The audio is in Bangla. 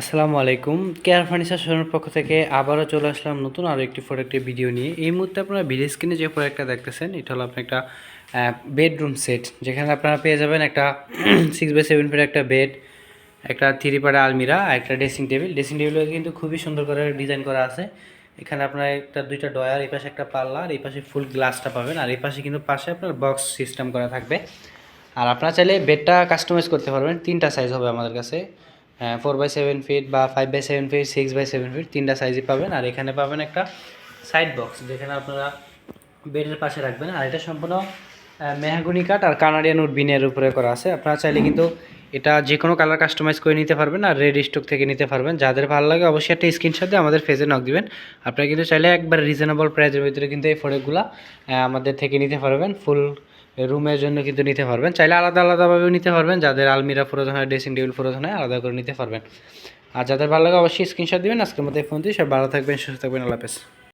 আসসালামু আলাইকুম। কেয়ার ফার্নিচার শোরুমের পক্ষ থেকে আবারও চলে আসলাম নতুন আরও একটি প্রোডাক্টের ভিডিও নিয়ে। এই মুহূর্তে আপনারা ভিডিও স্ক্রিনে যে প্রোডাক্টটা দেখতেছেন, এটা হলো আপনার একটা বেডরুম সেট যেখানে আপনারা পেয়ে যাবেন একটা সিক্স বাই সেভেন ফিট একটা বেড একটা থ্রি পাড়া আলমিরা আর একটা ড্রেসিং টেবিল ড্রেসিং টেবিলও কিন্তু খুবই সুন্দর করে ডিজাইন করা আছে। এখানে আপনার একটা, দুইটা ডয়ার এই পাশে একটা পাল্লা, আর এই পাশে ফুল গ্লাসটা পাবেন। আর এই পাশে কিন্তু পাশে আপনার বক্স সিস্টেম করা থাকবে। আর আপনারা চাইলে বেডটা কাস্টমাইজ করতে পারবেন। তিনটা সাইজ হবে আমাদের কাছে। ফোর বাই সেভেন ফিট বা five by seven feet six by seven feet তিনটা সাইজই পাবেন। আর এখানে পাবেন একটা সাইড বক্স যেখানে আপনারা বেডের পাশে রাখবেন। আর এটা সম্পূর্ণ মেহাগুনি কাঠ আর কানাডিয়ান উড বিনের উপরে করা আছে। আপনারা চাইলে কিন্তু এটা যে কোনো কালার কাস্টমাইজ করে নিতে পারবেন আর রেড স্টক থেকে নিতে পারবেন। যাদের ভালো লাগে অবশ্যই একটা স্ক্রিনশট আমাদের ফেজে নক দিবেন। আপনারা কিন্তু চাইলে একবার রিজনেবল প্রাইসের ভিতরে কিন্তু এই প্রোডাক্টগুলো আমাদের থেকে নিতে পারবেন। ফুল রুমের জন্য কিন্তু নিতে পারবেন। চাইলে আলাদা আলাদাভাবেও নিতে পারবেন। যাদের আলমিরা প্রয়োজন হয়, ড্রেসিং টেবিল প্রয়োজন হয়, আলাদা করে নিতে পারবেন। আর যাদের ভালো লাগে অবশ্যই স্ক্রিনশট দেবেন। আজকের মতো এই ফোন দিয়ে সব ভালো থাকবেন, সুস্থ থাকবেন। আল্লাহ হাফেজ।